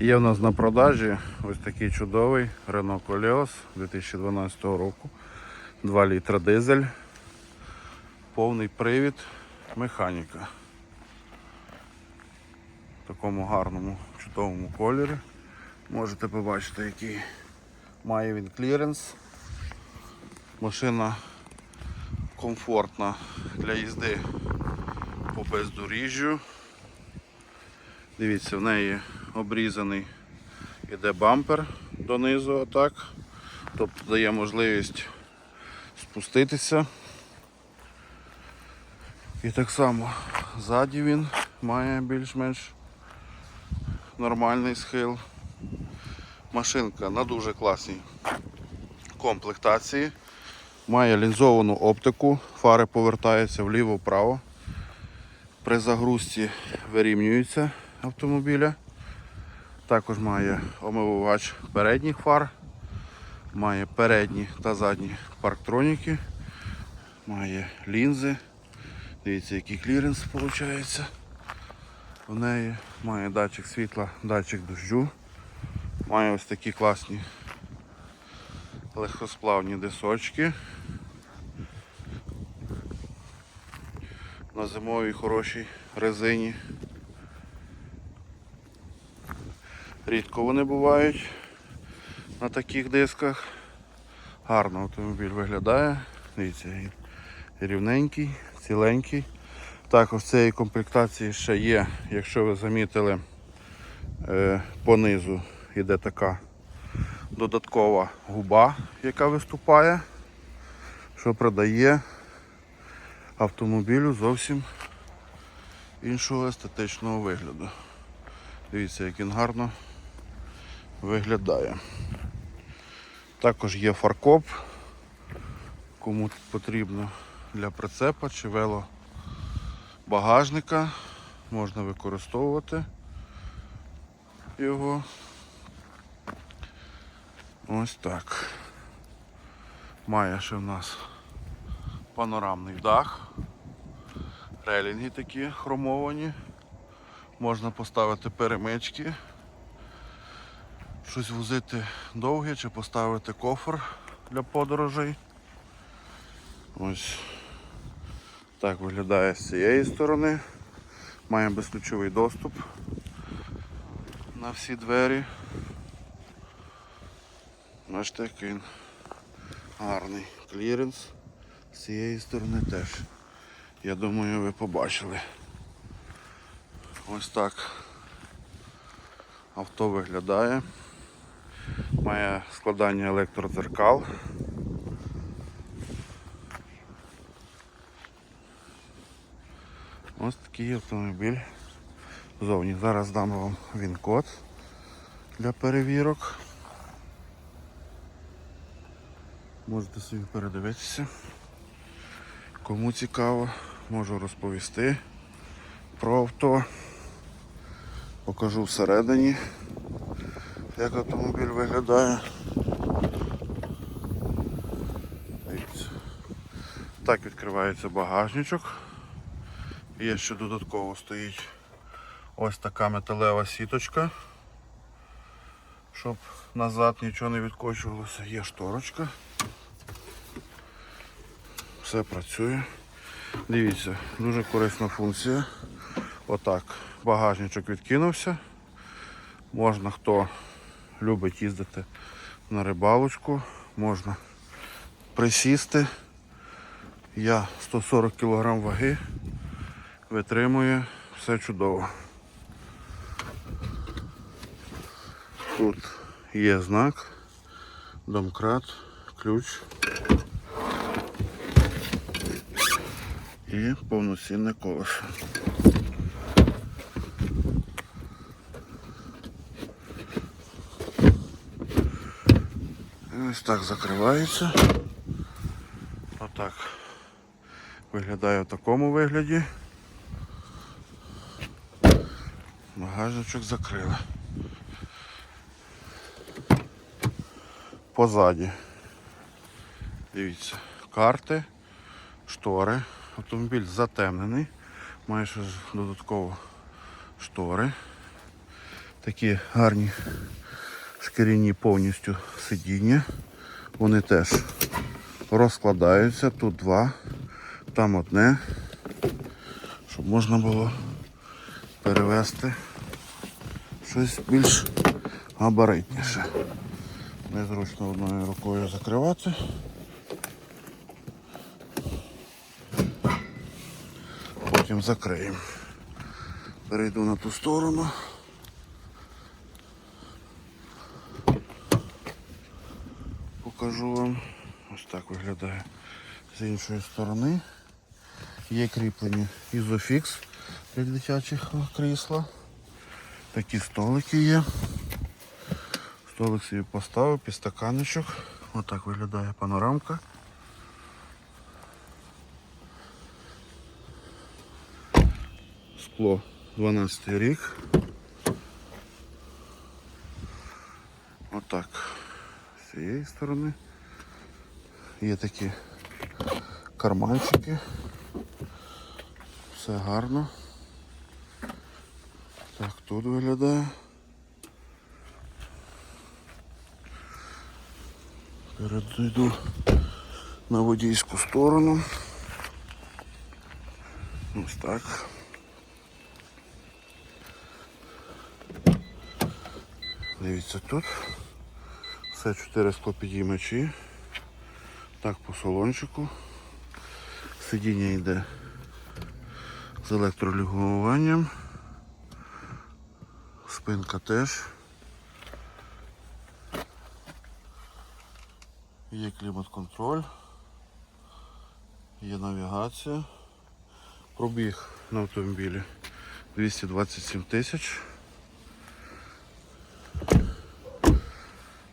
Є в нас на продажі ось такий чудовий Renault Koleos 2012 року. 2 літра дизель. Повний привід механіка. В такому гарному, чудовому кольорі. Можете побачити, який має він кліренс. Машина комфортна для їзди по бездоріжжю. Дивіться, в неї обрізаний іде бампер донизу, отак. Тобто дає можливість спуститися. І так само ззаді він має більш-менш нормальний схил. Машинка на дуже класній комплектації. Має лінзовану оптику, фари повертаються вліво-вправо. При загрузці вирівнюється автомобіля. Також має омивувач передніх фар, має передні та задні парктроніки, має лінзи. Дивіться, який кліренс виходить. В неї має датчик світла, датчик дощу. Має ось такі класні легкосплавні дисочки. На зимовій хорошій резині. Рідко вони бувають на таких дисках. Гарно автомобіль виглядає. Дивіться, він рівненький, ціленький. Також в цієї комплектації ще є, якщо ви замітили, е, понизу йде така додаткова губа, яка виступає, що придає автомобілю зовсім іншого естетичного вигляду. Дивіться, як він гарно виглядає. Також є фаркоп, кому потрібно для прицепа чи вело багажника, можна використовувати його. Ось так. Має ще в нас панорамний дах. Релінги такі хромовані. Можна поставити перемички, щось возити довге чи поставити кофр для подорожей. Ось так виглядає з цієї сторони. Має безключовий доступ на всі двері. Бачите, він гарний кліренс. З цієї сторони теж. Я думаю, ви побачили. Ось так авто виглядає. Має складання електродзеркал. Ось такий автомобіль зовні. Зараз дам вам він-код для перевірок. Можете собі передивитися. Кому цікаво, можу розповісти про авто. Покажу всередині, як автомобіль виглядає. Так відкривається багажничок. Є ще додатково стоїть ось така металева сіточка, щоб назад нічого не відкочувалося. Є шторочка. Все працює. Дивіться, дуже корисна функція. Отак, багажничок відкинувся. Можна, хто любить їздити на рибалочку, можна присісти. Я 140 кг ваги, витримує, все чудово. Тут є знак, домкрат, ключ. і повноцінне колесо. Ось так закривається. Отак виглядає в такому вигляді. Багажничок закрили. Позаді. Дивіться, карти, штори. Автомобіль затемнений, має ще додатково штори. Такі гарні шкіряні повністю сидіння. Вони теж розкладаються. Тут два, там одне, щоб можна було перевести щось більш габаритніше. Незручно одною рукою закривати. Потім закриємо. Перейду на ту сторону. Покажу вам. Ось так виглядає з іншої сторони. Є кріплення ізофікс для дитячих крісла. Такі столики є. Столик собі поставив, підстаканничок. Отак виглядає панорамка. Скло 12 рік. Отак. З цієї сторони. Є такі карманчики. Все гарно. Так, тут виглядає. Перейду на водійську сторону. Ось так. Дивіться тут. Все 4 склопідіймачі. Так по салончику. Сидіння йде з електролігуванням. Спинка теж. Є клімат-контроль. Є навігація. Пробіг на автомобілі 227 тисяч.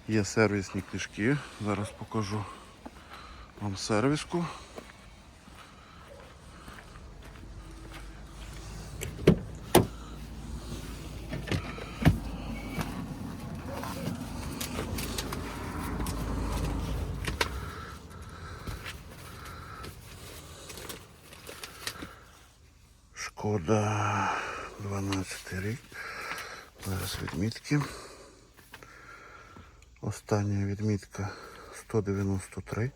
Є сервісні книжки. Зараз покажу вам сервіску. Шкода 12 рік. Зараз відмітки. Остання відмітка 193,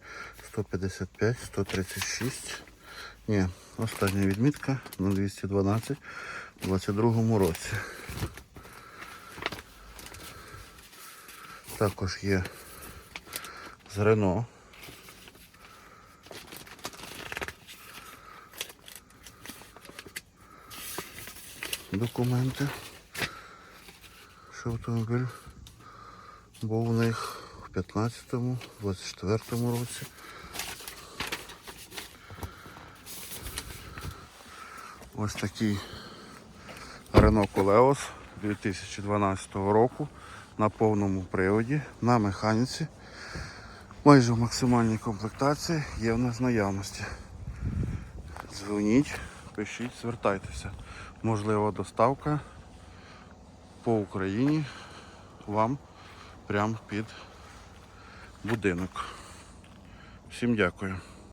155, 136. Ні, остання відмітка на 212 у 22 році. Також є з Рено. Документи. Що автомобіль був у них в 15-му, 24-му році. Ось такий Renault Koleos 2012 року на повному приводі, на механіці. Майже в максимальній комплектації є в нас наявності. Дзвоніть, пишіть, звертайтеся. Можлива доставка по Україні вам прямо під будинок. Всім дякую.